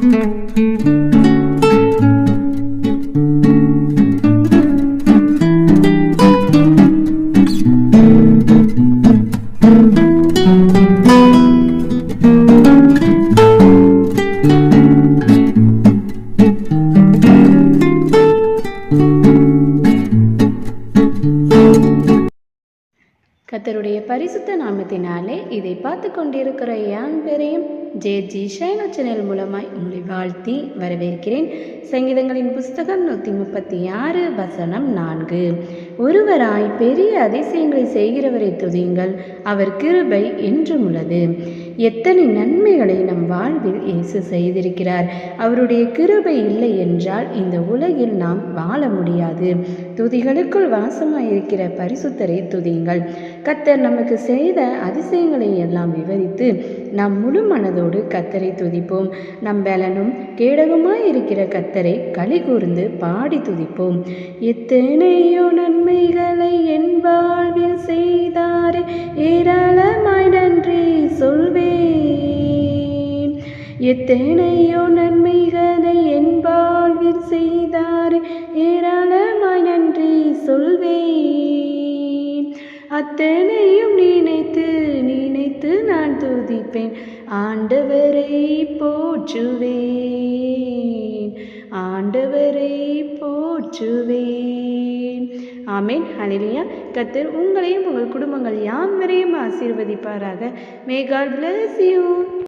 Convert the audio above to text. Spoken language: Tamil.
கத்தருடைய பரிசுத்த நாமத்தினாலே இதை பார்த்து கொண்டிருக்கிற யான் பெரியும் ஜே ஜி ஷைனோ சேனல் மூலமாய் உங்களை வாழ்த்தி வரவேற்கிறேன். சங்கீதங்களின் புஸ்தகம் நூற்றி முப்பத்தி ஆறு வசனம் நான்கு. ஒருவராய் பெரிய அதிசயங்களை செய்கிறவரை துதியுங்கள். அவர் கிருபை என்றும் உள்ளது. எத்தனை நன்மைகளை நம் வாழ்வில் இயேசு செய்திருக்கிறார். அவருடைய கிருபை இல்லை என்றால் இந்த உலகில் நாம் வாழ முடியாது. துதிகளுக்குள் வாசமாயிருக்கிற பரிசுத்தரை துதியுங்கள். கத்தர் நமக்கு செய்த அதிசயங்களை எல்லாம் விவரித்து நாம் முழு மனதோடு கத்தரை துதிப்போம். நம் பலனும் கேடகமாய் இருக்கிற கத்தரை களி கூர்ந்து பாடி துதிப்போம். எத்தனையோ நன்மைகளை என்பார் எத்தனையோ நன்மைகளை என் வாழ்வில் செய்தார். ஏராளமாய் நன்றி சொல்வேன். அத்தனையும் நினைத்து நினைத்து நான் துதிப்பேன். ஆண்டவரை போற்றுவேன். ஆண்டவரை போற்றுவேன். ஆமேன். ஹalleluya. கத்தர் உங்களையும் உங்கள் குடும்பங்கள் யாவரையும் ஆசீர்வதிப்பாராக. May God bless you